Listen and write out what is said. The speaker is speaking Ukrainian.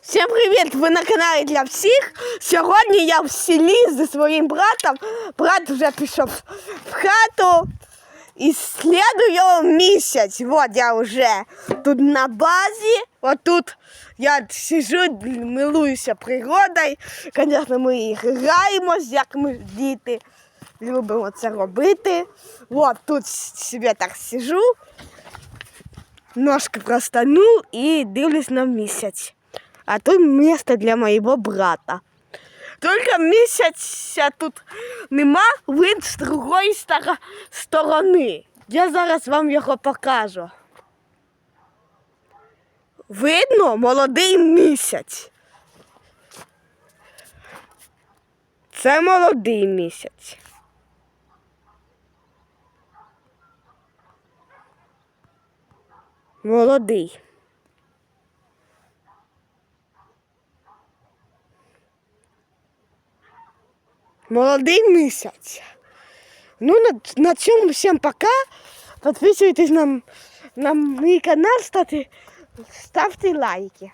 Всім привіт! Ви на каналі для всіх. Сьогодні я в селі зі своїм братом. Брат вже пішов в хату. І сліду його місяць. От я вже тут на базі. От тут я сижу, милуюся природою. Звісно, ми і граємось, як ми діти. Любимо це робити. От тут собі так сижу. Ножки простану і дивлюсь на місяць. А тут місце для моєго брата. Тільки місяця тут нема, він з другої сторони. Я зараз вам його покажу. Видно молодий місяць. Це молодий місяць. Молодий. Молодий місяць. Ну, на, на цьому всім пока. Підписуйтесь на, на мій канал, ставте, ставте лайки.